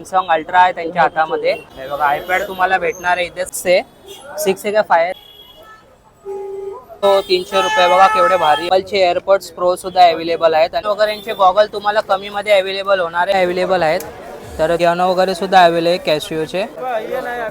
Samsung ultra आहे त्यांच्या हातामध्ये. हे बघा आयपॅड तुम्हाला भेटणार आहे इथे. सिक्स आहे. का फाय तो तीनशे रुपये. बघा केवढे भारी. चे एअरपोर्ट्स प्रो सुद्धा अवेलेबल आहेत. आणि वगैरे यांचे गॉगल तुम्हाला कमी मध्ये अवेलेबल होणारे अवेलेबल आहेत. तर पियानो वगैरे सुद्धा अवेलेबल आहे कॅशिओचे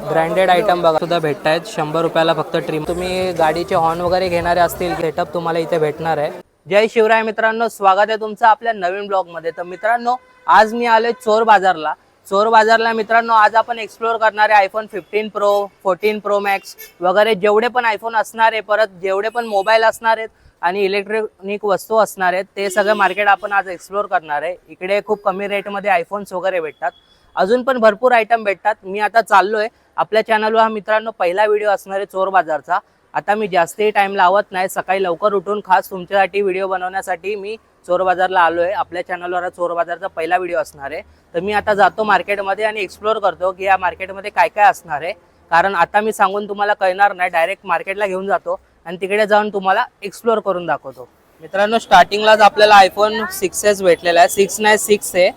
ब्रँडेड आयटम बघा सुद्धा भेटत आहेत. शंभर रुपयाला फक्त ट्रिम तुम्ही गाडीचे हॉर्न वगैरे घेणारे असतील सेटअप तुम्हाला इथे भेटणार आहे. जय शिवराय मित्रांनो स्वागत आहे तुमचं आपल्या नवीन ब्लॉगमध्ये. तर मित्रांनो आज मी आलोय चोर बाजारला. चोर बाजारला मित्रांनो आज आपण एक्सप्लोर करणारे iPhone fifteen pro fourteen pro max वगैरे जेवढे पण आयफोन असणार आहे परत जेवढे पण मोबाईल असणार आहेत आणि इलेक्ट्रॉनिक वस्तू असणार आहेत ते सगळं मार्केट आपण आज एक्सप्लोर करणार आहे. इकडे खूप कमी रेटमध्ये आयफोन्स वगैरे भेटतात. अजून पण भरपूर आयटम भेटतात. मी आता चाललो आहे आपल्या चॅनलवर हा मित्रांनो पहिला व्हिडिओ असणार आहे चोर बाजारचा. आता मी जास्तही टाइम लावत नाही. सकाळी लवकर उठून खास तुमच्यासाठी व्हिडिओ बनवण्यासाठी मी चोर बाजारला आलोय. आपल्या चॅनलवर चोर बाजारचा पहिला व्हिडिओ असणार आहे. तर मी आता जातो मार्केटमध्ये आणि एक्सप्लोर करतो की या मार्केटमध्ये काय काय असणार आहे. कारण आता मी सांगून तुम्हाला कळणार नाही. डायरेक्ट मार्केटला घेऊन जातो आणि तिकडे जाऊन तुम्हाला एक्सप्लोर करून दाखवतो. मित्रांनो स्टार्टिंगलाच आपल्याला आयफोन सिक्स एस भेटलेला आहे. सिक्स नाही सिक्स आहे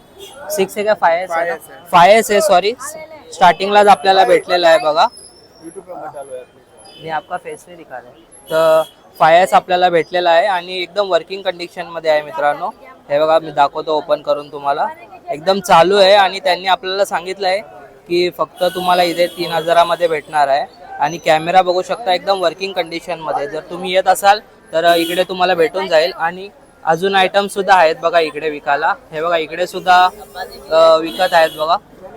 सिक्स आहे का फाय एस आहे फाय एस आहे. सॉरी स्टार्टिंगलाच आपल्याला भेटलेला आहे बघा. मी आपका फेस नाही दिखा रहे तर फायर्स आपल्याला भेटलेला आहे आणि एकदम वर्किंग कंडिशनमध्ये आहे मित्रांनो. हे बघा मी दाखवतो ओपन करून तुम्हाला. एकदम चालू आहे आणि त्यांनी आपल्याला सांगितलं आहे की फक्त तुम्हाला इथे तीन हजारामध्ये भेटणार आहे. आणि कॅमेरा बघू शकता एकदम वर्किंग कंडिशनमध्ये जर तुम्ही येत असाल तर इकडे तुम्हाला भेटून जाईल. आणि अजून आयटम सुद्धा आहेत बघा इकडे विकायला. हे बघा इकडे सुद्धा विकत आहेत बघा.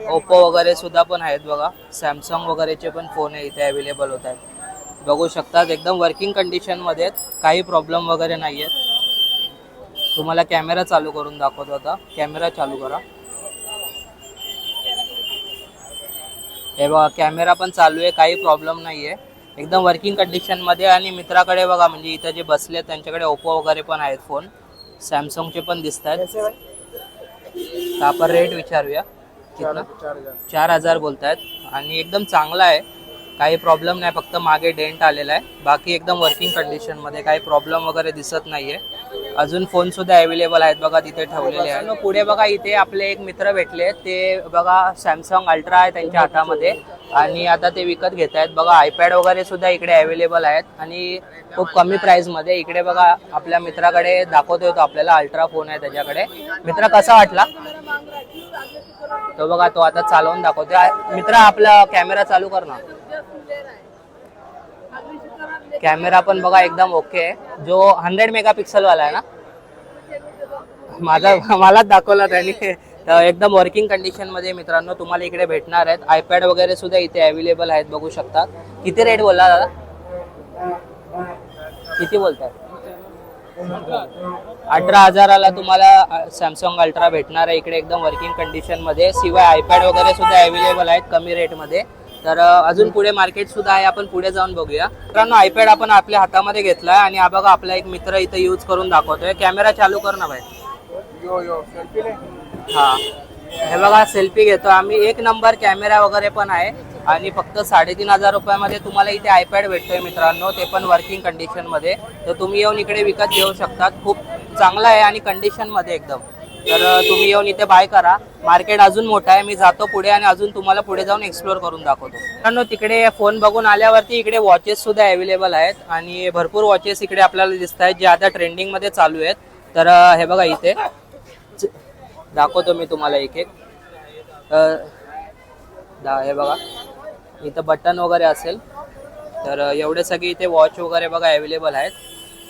ओप्पो वगैरे सुद्धा पण आहेत बघा. सॅमसंग वगैरेचे पण फोन आहे इथे अवेलेबल होत आहेत. बघू शकतात. एकदम वर्किंग कंडिशनमध्ये आहेत. काही प्रॉब्लेम वगैरे नाही आहेत तुम्हाला कॅमेरा चालू करून दाखवतो आता. कॅमेरा चालू करा. हे बघा कॅमेरा पण चालू आहे. काही प्रॉब्लेम नाही आहे एकदम वर्किंग कंडिशनमध्ये आणि मित्राकडे बघा म्हणजे इथं जे बसले त्यांच्याकडे ओप्पो वगैरे पण आहेत फोन सॅमसंगचे पण दिसत आहेत. आपण रेट विचारूया. चार हजार बोलतायत. आणि एकदम चांगला आहे. काही प्रॉब्लेम नाही फक्त मागे डेंट आलेला आहे. बाकी एकदम वर्किंग कंडिशनमध्ये काही प्रॉब्लेम वगैरे दिसत नाहीये. अजून फोन सुद्धा अवेलेबल आहेत बघा तिथे ठेवलेले आहेत. पुढे बघा इथे आपले एक मित्र भेटले ते बघा सॅमसंग अल्ट्रा आहे त्यांच्या हातामध्ये. आणि आता ते विकत घेत आहेत. बघा आयपॅड वगैरे सुद्धा इकडे अवेलेबल आहेत. आणि खूप कमी प्राइसमध्ये. इकडे बघा आपल्या मित्राकडे दाखवतोय तो आपल्याला अल्ट्रा फोन आहे त्याच्याकडे. मित्र कसा वाटला? तो बघा तो आता चालवून दाखवतोय. मित्र आपला कॅमेरा चालू कर ना. कॅमेरा पण बघा एकदम ओके आहे. जो हंड्रेड मेगापिक्सल वाला आहे ना? माझा मलाच दाखवला त्यांनी. एकदम वर्किंग कंडिशनमध्ये मित्रांनो तुम्हाला इकडे भेटणार आहेत. आयपॅड वगैरे सुद्धा इथे अवेलेबल आहेत बघू शकता किती रेट बोलला दादा? किती बोलताय? अठरा हजाराला तुम्हाला सॅमसंग अल्ट्रा भेटणार आहे. इकडे एकदम वर्किंग कंडिशनमध्ये. शिवाय आयपॅड वगैरे सुद्धा अवेलेबल आहेत कमी रेटमध्ये. तर अजून पुढे मार्केट सुद्धा आहे आपण पुढे जाऊन बघूया. मित्रांनो आयपॅड आपण आपल्या हातामध्ये घेतलाय आणि हा बघा आपला एक मित्र इथे यूज करून दाखवतोय. कॅमेरा चालू कर ना भाई. हा. हे बघा सेल्फी घेतो. आम्ही एक नंबर कॅमेरा वगैरे पण आहे. आणि फक्त साडेतीन हजार रुपयामध्ये तुम्हाला इथे आयपॅड भेटतोय मित्रांनो. ते पण वर्किंग कंडिशनमध्ये. तर तुम्ही येऊन इकडे विकत घेऊ शकतात. खूप चांगला आहे आणि कंडिशनमध्ये एकदम. तर तुम्ही येऊन इथे बाय करा. मार्केट अजून मोठं आहे. मी जातो पुढे आणि अजून तुम्हाला पुढे जाऊन एक्सप्लोर करून दाखवतो. मित्रांनो तिकडे फोन बघून आल्यावरती इकडे वॉचेस सुद्धा अवेलेबल आहेत. आणि भरपूर वॉचेस इकडे आपल्याला दिसत आहेत जे आता ट्रेंडिंगमध्ये चालू आहेत. तर हे बघा इथे. दाखवतो मी तुम्हाला एक एक. हे बघा. इथं बटन वगैरे असेल. तर एवढे सगळे इथे वॉच वगैरे बघा अवेलेबल आहेत.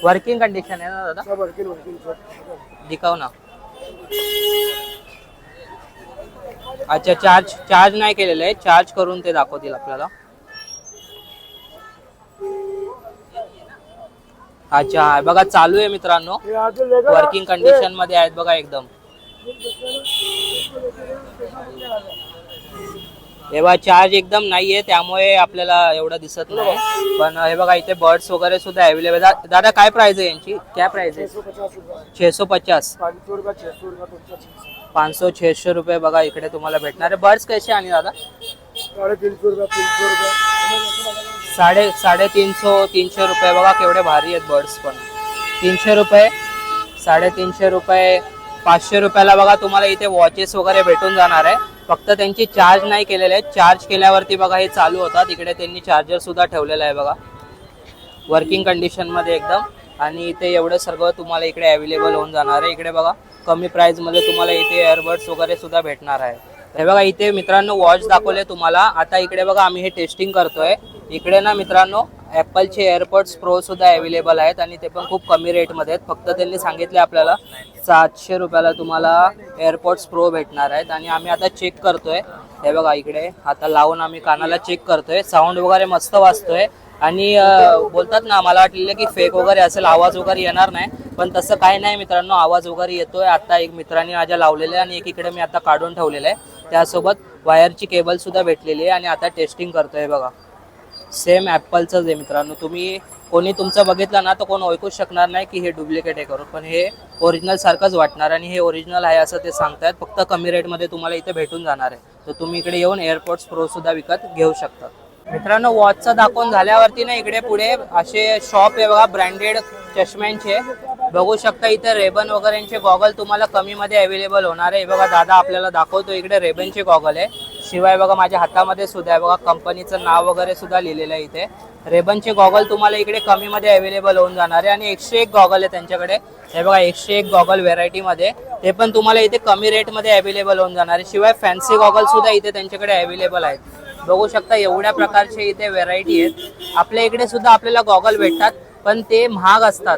वर्किंग कंडिशन आहे ना दादा? दिखाव ना. अच्छा चार्ज चार्ज नाही केलेलं आहे. चार्ज करून ते दाखवतील आपल्याला. अच्छा बघा चालू आहे मित्रांनो. वर्किंग कंडिशनमध्ये आहेत बघा एकदम. तेव्हा चार्ज एकदम नाहीये त्यामुळे आपल्याला एवढं दिसत नाही. पण हे बघा इथे बर्ड्स वगैरे सुद्धा अवेलेबल दादा काय प्राइस आहे यांची? काय प्राइस आहे? छे पचास. पाच सौ छेशे रुपये बघा इकडे तुम्हाला भेटणार आहे. बर्ड्स कसे आणि दादा? साडे साडेतीनशे तीनशे रुपये. बघा केवढे भारी आहेत बर्ड्स पण. तीनशे रुपये साडेतीनशे रुपये पाचशे रुपयाला बघा तुम्हाला इथे वॉचेस वगैरे भेटून जाणार आहे. फक्त त्यांची चार्ज नाही केलेले आहेत चार्ज केल्यावरती बघा हे चालू होतात इकडे त्यांनी चार्जर सुद्धा ठेवलेला आहे बघा. वर्किंग कंडिशनमध्ये एकदम. आणि इथे एवढं सर्व तुम्हाला इकडे अवेलेबल होऊन जाणार आहे. इकडे बघा कमी प्राईजमध्ये तुम्हाला इथे एअरबड्स वगैरे सुद्धा भेटणार आहे. हे बघा इथे मित्रांनो वॉच दाखवले तुम्हाला. आता इकडे बघा आम्ही हे टेस्टिंग करतोय. इकडे ना मित्रांनो ॲपलचे एअरपोर्ट्स प्रो सुद्धा अवेलेबल आहेत आणि ते पण खूप कमी रेटमध्ये आहेत. फक्त त्यांनी सांगितले आपल्याला सातशे रुपयाला तुम्हाला एअरपोर्ट्स प्रो भेटणार आहेत. आणि आम्ही आता चेक करतोय. हे बघा इकडे आता लावून आम्ही कानाला चेक करतोय. साऊंड वगैरे मस्त वाजतोय. आणि बोलतात ना मला वाटलेलं की फेक वगैरे असेल आवाज वगैरे येणार नाही. पण तसं काही नाही मित्रांनो आवाज वगैरे येतोय. आता एक मित्रांनी माझ्या लावलेलं आहे आणि एक इकडे मी आता काढून ठेवलेलं आहे. त्यासोबत वायरची केबल सुद्धा भेटलेली आहे आणि आता टेस्टिंग करतोय बघा. सेम ॲपलचंच आहे मित्रांनो. तुम्ही कोणी तुमचं बघितलं ना तर कोण ओळखूच शकणार नाही की हे डुप्लिकेट आहे करून. पण हे ओरिजिनल सारखंच वाटणार आणि हे ओरिजिनल आहे असं ते सांगतायत. फक्त कमी रेटमध्ये तुम्हाला इथे भेटून जाणार आहे. तर तुम्ही इकडे येऊन एअरपोर्ट्स प्रो सुद्धा विकत घेऊ शकता. मित्रांनो वॉचचं दाखवून झाल्यावरती ना इकडे पुढे असे शॉप आहे बघा ब्रँडेड चष्म्यांचे. बघू शकता इथे रेबन वगैरेचे गॉगल तुम्हाला कमीमध्ये अवेलेबल होणार आहे. बघा दादा आपल्याला दाखवतो इकडे रेबनचे गॉगल आहे. शिवाय बघा माझ्या हातामध्ये सुद्धा आहे बघा कंपनीचं नाव वगैरे सुद्धा लिहिलेलं आहे इथे. रेबनचे गॉगल तुम्हाला इकडे कमीमध्ये अवेलेबल होऊन जाणार आहे. आणि एकशे एक गॉगल आहे त्यांच्याकडे. हे बघा एकशे एक गॉगल व्हेरायटीमध्ये. ते पण तुम्हाला इथे कमी रेटमध्ये अवेलेबल होऊन जाणार आहे. शिवाय फॅन्सी गॉगल सुद्धा इथे त्यांच्याकडे अवेलेबल आहेत. बघू शकता एवढ्या प्रकारचे इथे व्हेरायटी आहेत. आपल्या इकडे सुद्धा आपल्याला गॉगल भेटतात. पण ते महाग असतात.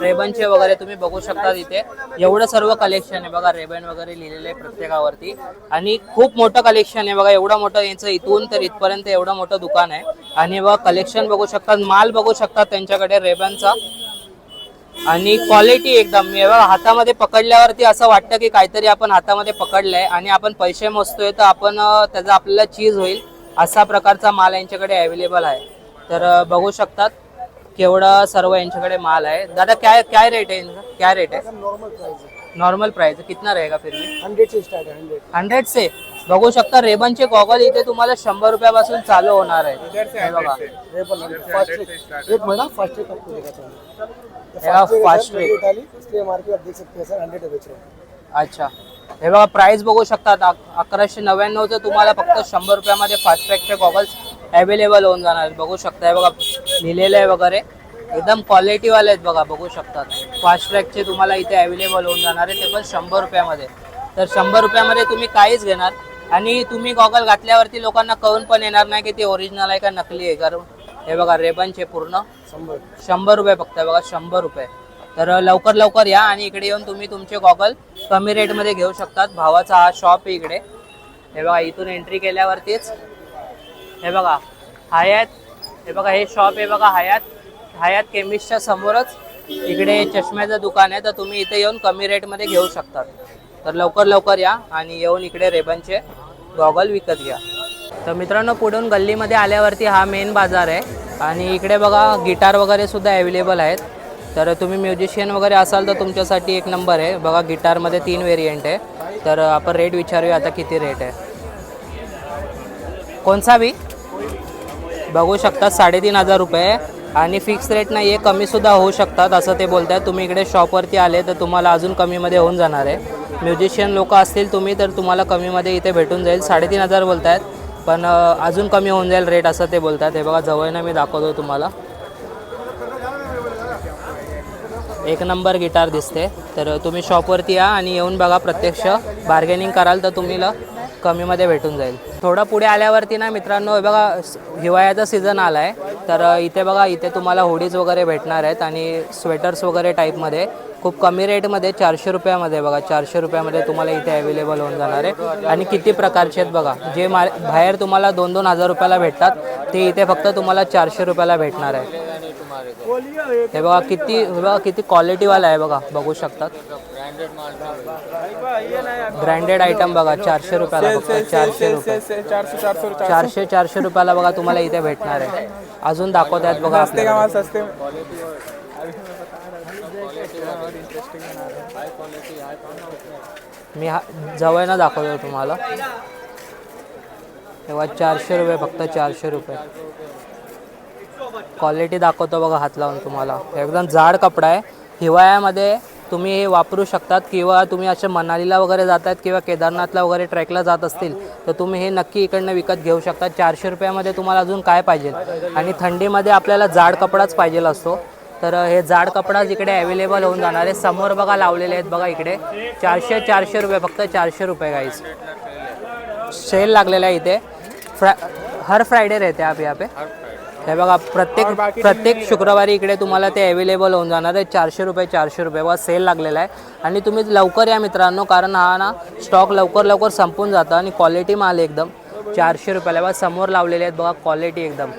रेबनचे वगैरे तुम्ही बघू शकता इथे एवढं सर्व कलेक्शन आहे बघा रेबन वगैरे लिहिलेलं आहे प्रत्येकावरती. आणि खूप मोठं कलेक्शन आहे बघा एवढं मोठं यांचं इथून तर इथपर्यंत एवढं मोठं दुकान आहे. आणि बघा कलेक्शन बघू शकतात माल बघू शकतात त्यांच्याकडे रेबनचा. आणि क्वालिटी एकदम हातामध्ये पकडल्यावरती असं वाटतं की काहीतरी आपण हातामध्ये पकडलंय आणि आपण पैसे मोजतोय तर आपण त्याचा आपल्याला चीज होईल असा प्रकारचा माल यांच्याकडे अवेलेबल आहे. तर बघू शकतात. केवढा सर्व यांच्याकडे माल आहे. दादा काय काय रेट आहे इनका? क्या रेट आहे? नॉर्मल प्राइस है नॉर्मल प्राइस कितना रहेगा फिर भी? हंड्रेड से स्टार्ट है हंड्रेड हंड्रेड से? बघू शकता रेबनचे गॉगल इथे तुम्हाला शंभर रुपयापासून चालू होणार आहे. हे बघा. फास्ट हूँ। हैं हैं अच्छा. हे बघा प्राइस बघू शकतात अक- अकराशे नव्याण्णवचं तुम्हाला फक्त शंभर रुपयामध्ये फास्ट ट्रॅकचे गॉगल्स अवेलेबल होऊन जाणार. बघू शकता हे बघा लिहिलेलं आहे वगैरे. एकदम क्वालिटीवाले आहेत बघा बघू शकतात. फास्ट ट्रॅकचे तुम्हाला इथे अवेलेबल होऊन जाणार आहे. ते पण शंभर रुपयामध्ये. तर शंभर रुपयामध्ये तुम्ही काहीच घेणार. आणि तुम्ही गॉगल घातल्यावरती लोकांना कळून पण येणार नाही की ते ओरिजिनल आहे का नकली आहे. कारण हे बघा रेबनचे पूर्ण शंभर. शंभर रुपये फक्त बघा शंभर रुपये. तर लवकर लवकर या आणि इकडे येऊन तुम्ही तुमचे गॉगल कमी रेटमध्ये घेऊ शकतात. भावाचा हा शॉप आहे इकडे. हे बघा इथून एंट्री केल्यावरतीच. हे बघा हयात हे बघा हे शॉप आहे बघा हयात हयात केमिस्टच्या समोरच इकडे चष्म्याचं दुकान आहे. तर तुम्ही इथे येऊन कमी रेटमध्ये घेऊ शकतात. तर लवकर लवकर या आणि येऊन इकडे रेबनचे गॉगल विकत घ्या. तर मित्रांनो पुढून गल्लीमध्ये आल्यावरती हा मेन बाजार आहे. आणि इकडे बघा गिटार वगैरे सुद्धा अवेलेबल आहेत. तर तुम्ही म्युझिशियन वगैरे असाल तर तुमच्यासाठी एक नंबर आहे. बघा गिटारमध्ये तीन वेरियंट आहे. तर आपण रेट विचारूया आता किती रेट आहे. कोणचा बी बघू शकता साडेतीन हजार रुपये. आणि फिक्स रेट नाही आहे कमीसुद्धा होऊ शकतात असं ते बोलत आहेत तुम्ही इकडे शॉपवरती आले तर तुम्हाला अजून कमीमध्ये होऊन जाणार आहे. म्युझिशियन लोक असतील तुम्ही तर तुम्हाला कमीमध्ये इथे भेटून जाईल. साडेतीन हजार बोलत आहेत पण अजून कमी होऊन जाईल रेट असं ते बोलतात हे बघा जवळनं मी दाखवतो तुम्हाला. एक नंबर गिटार दिसते. तर तुम्ही शॉपवरती या आणि येऊन बघा प्रत्यक्ष. बार्गेनिंग कराल तर तुम्हीला कमीमध्ये भेटून जाईल. थोडं पुढे आल्यावरती ना मित्रांनो हे बघा हिवाळ्याचा सीझन आला आहे तर इथे बघा इथे तुम्हाला हुडीज वगैरे भेटणार आहेत आणि स्वेटर्स वगैरे टाईपमध्ये खूप कमी रेटमध्ये चारशे रुपयामध्ये बघा चारशे रुपयामध्ये तुम्हाला इथे अवेलेबल होऊन जाणार आहे. आणि किती प्रकारचे आहेत बघा जे मा बाहेर तुम्हाला दोन दोन हजार रुपयाला भेटतात ते इथे फक्त तुम्हाला चारशे रुपयाला भेटणार आहे. हे बघा किती हे बघा किती क्वालिटीवाला आहे बघा बघू शकतात. ब्रँडेड आयटम बघा चारशे रुपयाला फक्त चारशे रुपये. चारशे चारशे रुपये चारशे चारशे रुपयाला बघा तुम्हाला इथे भेटणार आहे. अजून दाखवत आहेत बघा मी हा जवळनं दाखवतो तुम्हाला. तेव्हा चारशे रुपये फक्त चारशे रुपये. क्वालिटी दाखवतो बघा हात लावून तुम्हाला. एकदम जाड कपडा आहे. हिवाळ्यामध्ये तुम्ही हे वापरू शकतात किंवा तुम्ही असे मनालीला वगैरे जात आहेत किंवा केदारनाथला वगैरे ट्रॅकला जात असतील तर तुम्ही हे नक्की इकडनं विकत घेऊ शकता. चारशे रुपयामध्ये तुम्हाला अजून काय पाहिजे? आणि थंडीमध्ये आपल्याला जाड कपडाच पाहिजे असतो. तर हे जाड कपडाच इकडे अवेलेबल होऊन जाणार आहे समोर बघा लावलेले आहेत बघा इकडे. चारशे चारशे रुपये फक्त चारशे रुपये गाईस सेल लागलेला आहे इथे. फ्रा हर फ्रायडे रहते आप यहाँ पे? हे बघा प्रत्येक प्रत्येक शुक्रवारी इकडे तुम्हाला ते अवेलेबल होऊन जाणार आहे. चारशे रुपये चारशे रुपये. बघा सेल लागलेला आहे. आणि तुम्ही लवकर या मित्रांनो कारण हा ना स्टॉक लवकर लवकर संपून जातं आणि क्वालिटी माल आहे एकदम. चारशे रुपयाला बघा समोर लावलेले आहेत बघा क्वालिटी एकदम.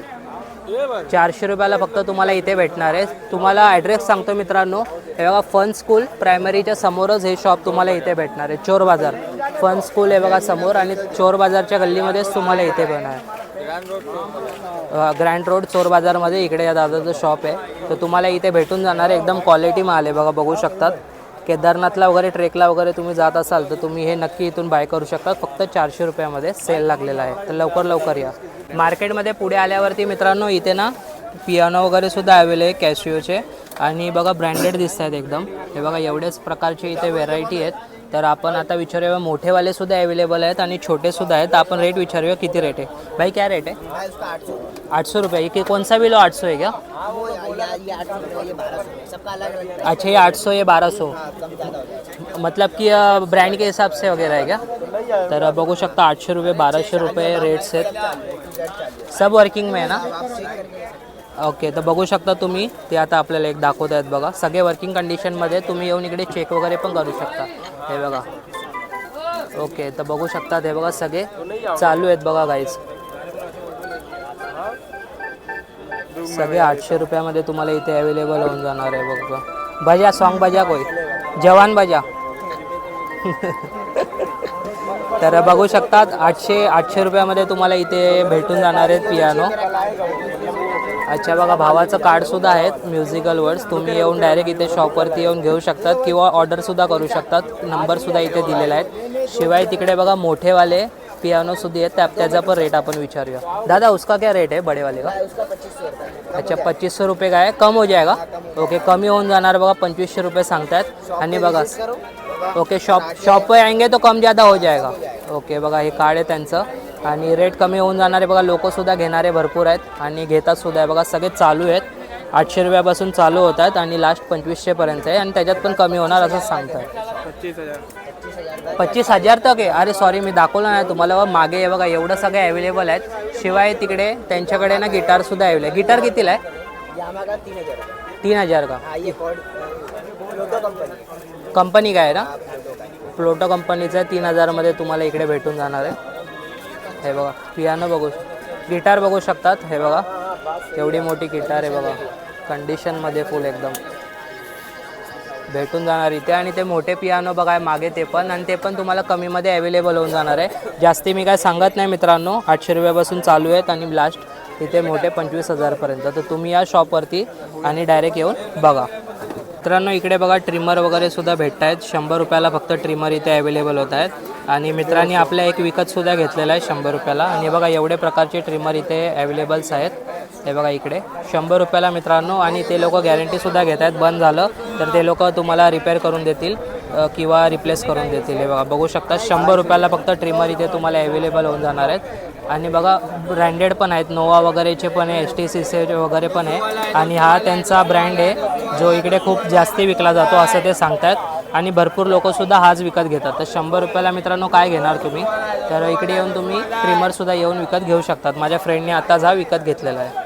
चारशे रुपयाला फक्त तुम्हाला इथे भेटणार आहे. तुम्हाला ॲड्रेस सांगतो मित्रांनो. हे बघा फन स्कूल प्रायमरीच्या समोरच हे शॉप तुम्हाला इथे भेटणार आहे. चोर बाजार. फन स्कूल आहे बघा समोर आणि चोर बाजारच्या गल्लीमध्येच तुम्हाला इथे भेटणार ग्रँड रोड चोर बाजारमध्ये इकडे या दादाचं शॉप आहे. तर तुम्हाला इथे भेटून जाणार आहे. एकदम क्वालिटी माल आहे. बघा बघू शकतात. केदारनाथला वगैरे ट्रेकला वगैरे तुम्ही जात असाल तर तुम्ही हे नक्की इथून बाय करू शकता. फक्त चारशे रुपयामध्ये सेल लागलेला आहे. तर लवकर लवकर या. मार्केटमध्ये पुढे आल्यावरती मित्रांनो इथे ना पियानो वगैरे सुद्धा अवेलेबल आहे कॅशिओचे आणि बघा ब्रँडेड दिसत आहेत एकदम. हे बघा एवढेच प्रकारचे इथे व्हेरायटी आहेत. तर आपण आता विचारूया मोठेवाले सुद्धा अवेलेबल आहेत आणि छोटे सुद्धा आहेत. तर आपण रेट विचारूया किती रेट आहे? भाई क्या रेट है आठशे आठ सौ रुपये. ये कौन सा बिलो आठ सौ है क्या अच्छा ये आठ सौ ये बारह सौ मतलब की ब्रँड के हिसाब से वगैरे आहे का? तर बघू शकता आठशे रुपये बाराशे रुपये रेट्स आहेत. सब वर्किंग में आहे ना? ओके तर बघू शकता तुम्ही. ते आता आपल्याला एक दाखवत आहेत बघा. सगळे वर्किंग कंडिशनमध्ये तुम्ही येऊन इकडे चेक वगैरे पण करू शकता. हे बघा. ओके तर बघू शकतात हे बघा सगळे. चालू आहेत बघा गाईज सगळे आठशे रुपयामध्ये तुम्हाला इथे अवेलेबल होऊन जाणार आहे बघा भजा सॉन्ग भजा कोई. जवान भजा. तर बघू शकतात आठशे आठशे रुपयामध्ये तुम्हाला इथे भेटून जाणार आहेत पियानो अच्छा बघा भावाचं कार्डसुद्धा आहेत म्युझिकल वर्ड्स तुम्ही येऊन डायरेक्ट इथे शॉपवरती येऊन घेऊ शकतात किंवा ऑर्डरसुद्धा करू शकतात. नंबरसुद्धा इथे दिलेला आहे शिवाय तिकडे बघा मोठेवाले पियानो सुद्धा आहेत. त्या त्याचा पण रेट आपण विचारूया. दादा उसका क्या रेट आहे? बड़े वाले का? अच्छा पच्चीसशे रुपये काय? आहे कम हो जाएगा? ओके कमी होऊन जाणार बघा पंचवीसशे रुपये सांगतायत. आणि बघा ओके शॉप शॉप पे आएंगे तो कम ज़्यादा हो जाएगा. ओके बघा हे कार्ड आहे त्यांचं. आणि रेट कमी होऊन जाणारे बघा लोकंसुद्धा घेणारे भरपूर आहेत आणि घेतातसुद्धा आहे. बघा सगळे चालू आहेत. आठशे रुपयापासून चालू होत आहेत आणि लास्ट पंचवीसशेपर्यंत आहे आणि त्याच्यात पण कमी होणार असं सांगतात. पच्चीस हजार तक आहे. अरे सॉरी मी दाखवलं नाही तुम्हाला. मागे आहे बघा एवढं सगळे अवेलेबल आहेत. शिवाय तिकडे त्यांच्याकडे ना गिटारसुद्धा अवेलेबल आहे. गिटार कितीला आहे? तीन हज़ार का? कंपनी काय आहे ना? प्लोटो कंपनीचं आहे तीन हजारमध्ये तुम्हाला इकडे भेटून जाणार आहे. हे बघा पियानो बघू गिटार बघू शकतात हे बघा. एवढी मोठी गिटार आहे बघा. कंडिशनमध्ये फुल एकदम. भेटून जाणार इथे आणि ते मोठे पियानो बघा मागे ते पण आणि ते पण तुम्हाला कमीमध्ये अवेलेबल होऊन जाणार आहे. जास्ती मी काय सांगत नाही मित्रांनो. आठशे रुपयापासून चालू आहेत आणि लास्ट इथे मोठे पंचवीस हजारपर्यंत तर तुम्ही या शॉपवरती आणि डायरेक्ट येऊन बघा. मित्रांनो इकडे बघा ट्रिमर वगैरे सुद्धा भेटत आहेत शंभर रुपयाला फक्त ट्रिमर इथे अवेलेबल होत आहेत. आणि मित्रांनी आपल्या एक विकतसुद्धा घेतलेला आहे शंभर रुपयाला. आणि बघा एवढे प्रकारचे ट्रिमर इथे अवेलेबल्स आहेत. हे बघा इकडे. शंभर रुपयाला मित्रांनो आणि ते लोक गॅरंटीसुद्धा घेत आहेत. बंद झालं तर ते लोक तुम्हाला रिपेअर करून देतील किंवा रिप्लेस करून देतील. हे बघा बघू शकता शंभर रुपयाला फक्त ट्रिमर इथे तुम्हाला अवेलेबल होऊन जाणार आहेत. आणि बघा ब्रँडेड पण आहेत. नोवा वगैरेचे पण आहे एस टी सी सी वगैरे पण आहे. आणि हा त्यांचा ब्रँड आहे जो इकडे खूप जास्ती विकला जातो असं ते सांगतात आणि भरपूर लोकंसुद्धा हाच विकत घेतात. तर शंभर रुपयाला मित्रांनो काय घेणार तुम्ही? तर इकडे येऊन तुम्ही ट्रिमरसुद्धा येऊन विकत घेऊ शकतात. माझ्या फ्रेंडने आत्ताच हा विकत घेतलेला आहे.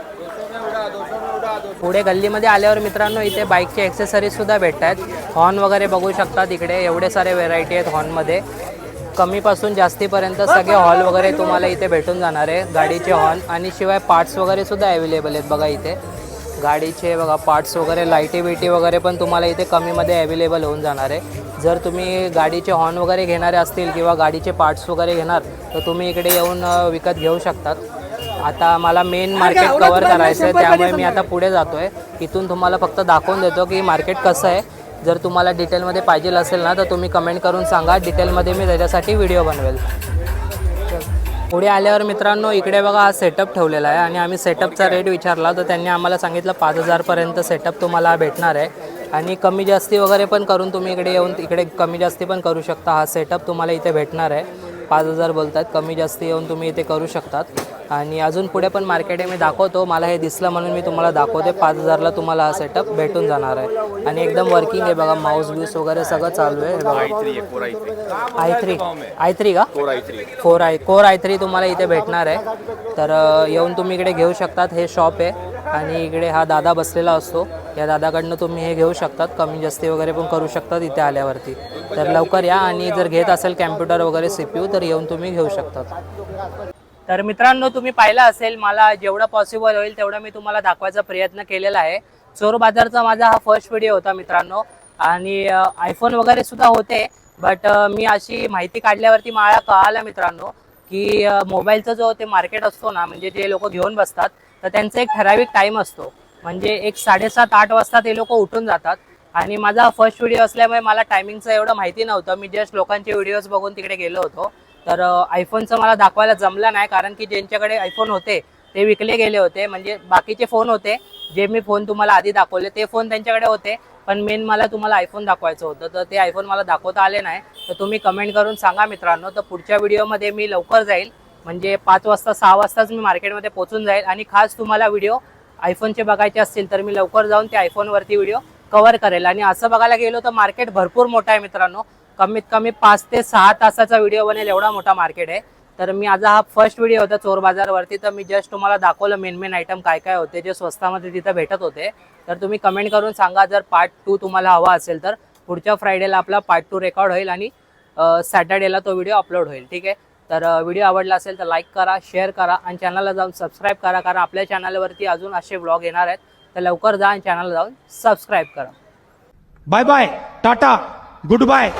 पुढे गल्लीमध्ये आल्यावर मित्रांनो इथे बाईकचे ॲक्सेसरीजसुद्धा भेटत आहेत हॉर्न वगैरे बघू शकतात इकडे. एवढे सारे व्हेरायटी आहेत हॉर्नमध्ये कमीपासून जास्तीपर्यंत सगळे हॉल वगैरे तुम्हाला इथे भेटून जाणार आहे. गाडीचे हॉर्न आणि शिवाय पार्ट्स वगैरे सुद्धा अवेलेबल आहेत बघा इथे. गाडीचे बघा पार्ट्स वगैरे लाईटी बिटी वगैरे पण तुम्हाला इथे कमीमध्ये अवेलेबल होऊन जाणार आहे. जर तुम्ही गाडीचे हॉर्न वगैरे घेणारे असतील किंवा गाडीचे पार्ट्स वगैरे घेणार तर तुम्ही इकडे येऊन विकत घेऊ शकतात. आता मला मेन मार्केट कवर करायचं आहे त्यामुळे मी आता पुढे जातो आहे इथून तुम्हाला फक्त दाखवून देतो की मार्केट कसं आहे. जर तुम्हाला डिटेलमध्ये पाहिजे असेल ना तर तुम्ही कमेंट करून सांगा. डिटेलमध्ये मी त्याच्यासाठी व्हिडिओ बनवेल. पुढे आल्यावर मित्रांनो इकडे बघा हा सेटअप ठेवलेला आहे आणि आम्ही सेटअपचा रेट विचारला. तर त्यांनी आम्हाला सांगितलं पाच हजारपर्यंत सेटअप तुम्हाला भेटणार आहे. आणि कमी जास्ती वगैरे पण करून तुम्ही इकडे येऊन इकडे कमी जास्ती पण करू शकता. हा सेटअप तुम्हाला इथे भेटणार आहे. पाच हजार बोलतात कमी जास्ती येऊन तुम्ही इथे करू शकतात. आणि अजून पुढे पण मार्केट आहे मी दाखवतो. मला हे दिसलं म्हणून मी तुम्हाला दाखवते. पाच हजारला तुम्हाला हा सेटअप भेटून जाणार आहे. आणि एकदम वर्किंग आहे बघा माऊस ब्यूस वगैरे सगळं चालू आहे. बघा. I three I three. का? Four I core I three तुम्हाला इथे भेटणार आहे. तर येऊन तुम्ही इकडे घेऊ शकतात. हे शॉप आहे. आणि इकडे हा दादा बसलेला असतो. या दादाकडनं तुम्ही हे घेऊ शकतात. कमी जास्ती वगैरे पण करू शकतात इथे आल्यावरती. तर लवकर या आणि जर घेत असेल कॅम्प्युटर वगैरे सी पी यू तर येऊन तुम्ही घेऊ शकतात. तर मित्रांनो तुम्ही पाहिलं असेल मला जेवढं पॉसिबल होईल तेवढं मी तुम्हाला दाखवायचा प्रयत्न केलेला आहे. चोर बाजारचा माझा हा फर्स्ट व्हिडिओ होता मित्रांनो. आणि आयफोन वगैरे सुद्धा होते बट मी अशी माहिती काढल्यावरती मला कळालं मित्रांनो की मोबाईलचा जो ते मार्केट असतो ना म्हणजे जे लोक घेऊन बसतात तर त्यांचा एक ठराविक टाईम असतो. म्हणजे एक साडेसात आठ वाजता ते लोक उठून जातात. आणि माझा फर्स्ट व्हिडिओ असल्यामुळे मला टायमिंगचं एवढं माहिती नव्हतं. मी जस्ट लोकांचे व्हिडिओज बघून तिकडे गेलो होतो. तर आयफोनचं मला दाखवायला जमलं नाही कारण की ज्यांच्याकडे आयफोन होते ते विकले गेले होते. म्हणजे बाकीचे फोन होते जे मी फोन तुम्हाला आधी दाखवले ते फोन त्यांच्याकडे होते. पण मेन मला तुम्हाला आयफोन दाखवायचं होतं. तर ते आयफोन मला दाखवता आले नाही. तर तुम्ही कमेंट करून सांगा मित्रांनो. तर पुढच्या व्हिडिओमध्ये मी लवकर जाईल. म्हणजे पाच वाजता सहा वाजताच मी मार्केटमध्ये पोहोचून जाईल. आणि खास तुम्हाला व्हिडिओ आयफोनचे बघायचे असतील तर मी लवकर जाऊन ते आयफोनवरती व्हिडिओ कव्हर करेल. आणि असं बघायला गेलो तर मार्केट भरपूर मोठं आहे मित्रांनो. कमीत कमी पाच ते सहा तासाचा व्हिडिओ बनेल एवढा मोठा मार्केट आहे. तर मी आज हा फर्स्ट व्हिडिओ होता चोर बाजारवरती. तर मी जस्ट तुम्हाला दाखवलं मेन मेन आयटम काय काय होते जे स्वस्तामध्ये तिथं भेटत होते. तर तुम्ही कमेंट करून सांगा जर पार्ट टू तुम्हाला हवा असेल तर. पुढच्या फ्रायडेला आपला पार्ट टू रेकॉर्ड होईल आणि सॅटर्डेला तो व्हिडिओ अपलोड होईल. ठीक आहे? तर व्हिडिओ आवडला असेल तर लाईक करा शेअर करा आणि चॅनलला जाऊन सबस्क्राईब करा. कारण आपल्या चॅनलवरती अजून असे ब्लॉग येणार आहेत. तर लवकर जा आणि चॅनलला जाऊन सबस्क्राईब करा. Bye bye tata goodbye.